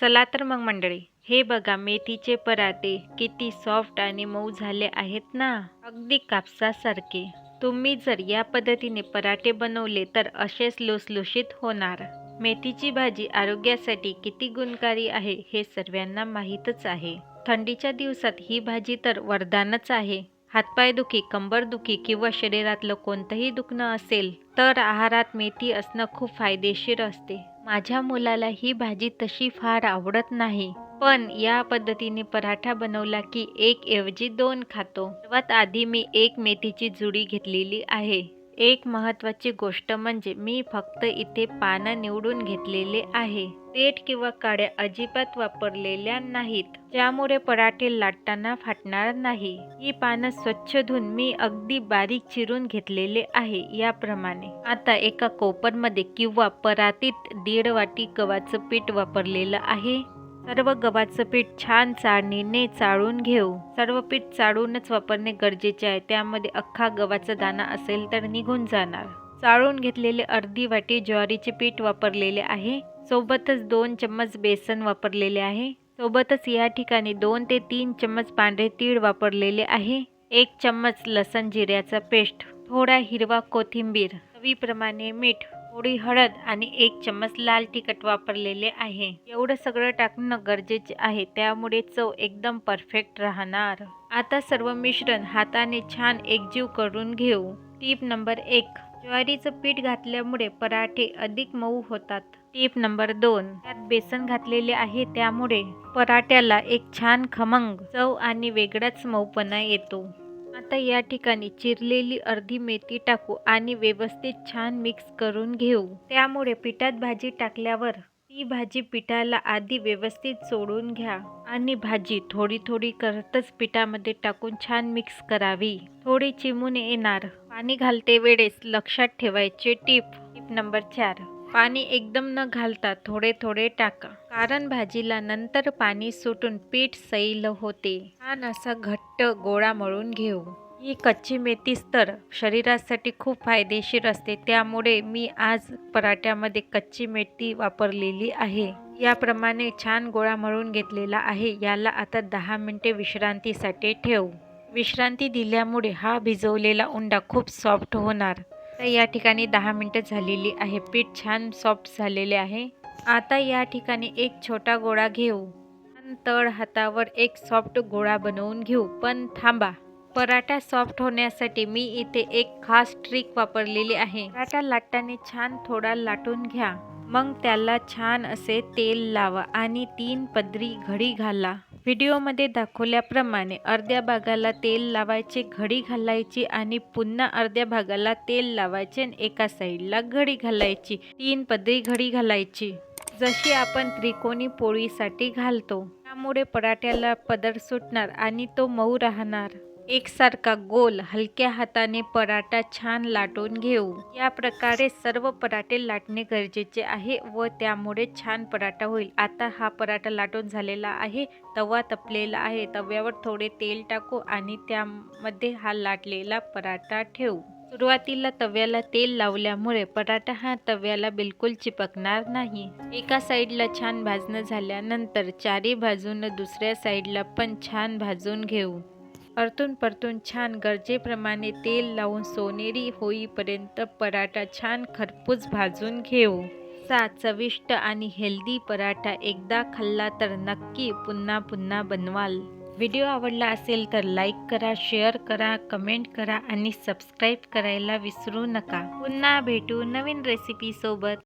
चला तर मग मंडळी हे बघा मेथीचे पराठे किती सॉफ्ट आणि मऊ झाले आहेत ना? अगदी कापसासारखे. तुम्ही जर या पद्धतीने पराठे बनवले तर असेच लुसलुशीत होणार. मेथीची भाजी आरोग्यासाठी किती गुणकारी आहे हे सर्वांना माहीतच आहे. थंडीच्या दिवसात ही भाजी तर वरदानच आहे. हातपाय दुखी कंबर दुखी किंवा शरीरातलं कोणतंही दुखणं असेल तर आहारात मेथी असणं खूप फायदेशीर असते. माझ्या मुलाला ही भाजी तशी फार आवडत नाही. पण या पद्धतीने पराठा बनवला की एक ऐवजी दोन खातो. सर्वात आधी मी एक मेथीची जुडी घेतलेली आहे. एक महत्त्वाची गोष्ट म्हणजे मी फक्त इथे पानं निवडून घेतलेले आहे. देठ किंवा काड्या अजिबात वापरलेल्या नाहीत. ज्यामुळे पराठे लाटताना फाटणार नाही. ही पानं स्वच्छ धुवून मी अगदी बारीक चिरून घेतलेले आहे याप्रमाणे. आता एका कोपरमध्ये किंवा परातीत दीड वाटी गव्हाचं पीठ वापरलेलं आहे. सर्व गव्हाचं पीठ छान चाळणीने चाळून घेऊ. सर्व पीठ चाळूनच वापरणे गरजेचे आहे. त्यामध्ये अख्खा गव्हाचा दाणा असेल तर निघून जाणार. चाळून घेतलेले अर्धी वाटी ज्वारीचे पीठ वापरलेले आहे. सोबतच दोन चम्मच बेसन वापरलेले आहे. सोबतच या ठिकाणी दोन ते तीन चम्मच पांढरे तीळ वापरलेले आहे. एक चम्मच लसण जिऱ्याचा पेस्ट. थोडा हिरवा कोथिंबीर. चवीप्रमाणे मीठ. थोडी हळद आणि एक चम्मच लाल तिखट वापरलेले आहे. एवढं सगळं टाकणं गरजेचे आहे त्यामुळे चव एकदम परफेक्ट राहणार. आता सर्व मिश्रण हाताने छान एकजीव करून घेऊ. टीप नंबर एक ज्वारीचं पीठ घातल्यामुळे पराठे अधिक मऊ होतात. टीप नंबर दोन त्यात बेसन घातलेले आहे त्यामुळे पराठ्याला एक छान खमंग चव आणि वेगळाच मऊपणा येतो. आता या ठिकाणी चिरलेली अर्धी मेथी टाकू आणि व्यवस्थित छान मिक्स करून घेऊ. त्यामुळे पिठात भाजी टाकल्यावर ती भाजी पिठाला आधी व्यवस्थित सोडून घ्या आणि भाजी थोडी थोडी करतच पिठामध्ये टाकून छान मिक्स करावी. थोडी चिमून येणार. पाणी घालते वेळेस लक्षात ठेवायचे टीप. टीप नंबर चार. पाणी एकदम न घालता थोडे थोडे टाका. कारण भाजीला नंतर पाणी सुटून पीठ सैल होते. छान असा घट्ट गोळा मळून घेऊ. ही कच्ची मेथीच तर शरीरासाठी खूप फायदेशीर असते. त्यामुळे मी आज पराठ्यामध्ये कच्ची मेथी वापरलेली आहे. याप्रमाणे छान गोळा मळून घेतलेला आहे. याला आता दहा मिनटे विश्रांतीसाठी ठेवू. विश्रांती दिल्यामुळे हा भिजवलेला उंडा खूप सॉफ्ट होणार. तर या ठिकाणी दहा मिनटं झालेली आहे. पीठ छान सॉफ्ट झालेले आहे. आता या ठिकाणी एक छोटा गोळा घेऊ. तळ हातावर एक सॉफ्ट गोळा बनवून घेऊ. पण थांबा. पराठा सॉफ्ट होण्यासाठी मी इथे एक खास ट्रिक वापरलेली आहे. पराठा लाटाने छान थोडा लाटून घ्या. मग त्याला छान असे तेल लावा आणि तीन पदरी घडी घाला. व्हिडिओमध्ये दाखवल्याप्रमाणे अर्ध्या भागाला तेल लावायचे घडी घालायची आणि पुन्हा अर्ध्या भागाला तेल लावायचे आणि एका साईडला घडी घालायची. तीन पदरी घडी घालायची जशी आपण त्रिकोणी पोळीसाठी घालतो. त्यामुळे पराठ्याला पदर सुटणार आणि तो मऊ राहणार. एकसारखा गोल हलक्या हाताने पराठा छान लाटून घेऊ. या प्रकारे सर्व पराठे लाटणे गरजेचे आहे व त्यामुळे छान पराठा होईल. आता हा पराठा लाटून झालेला आहे तवा तपलेला आहे. तव्यावर थोडे तेल टाकू आणि त्यामध्ये हा लाटलेला पराठा ठेवू. सुरुवातीला तव्याला तेल लावल्यामुळे पराठा हा तव्याला बिलकुल चिपकणार नाही. एका साईडला छान भाजणं झाल्यानंतर चारी भाजून दुसऱ्या साईडला पण छान भाजून घेऊ. अर्तून परतून छान गरजेप्रमाणे तेल लावून सोनेरी होईपर्यंत पराठा छान खरपूस भाजून घेऊ. सा चविष्ट आणि हेल्दी पराठा एकदा खाल्ला तर नक्की पुन्हा पुन्हा बनवाल. व्हिडिओ आवडला असेल तर लाईक करा शेअर करा कमेंट करा आणि सबस्क्राईब करायला विसरू नका. पुन्हा भेटू नवीन रेसिपीसोबत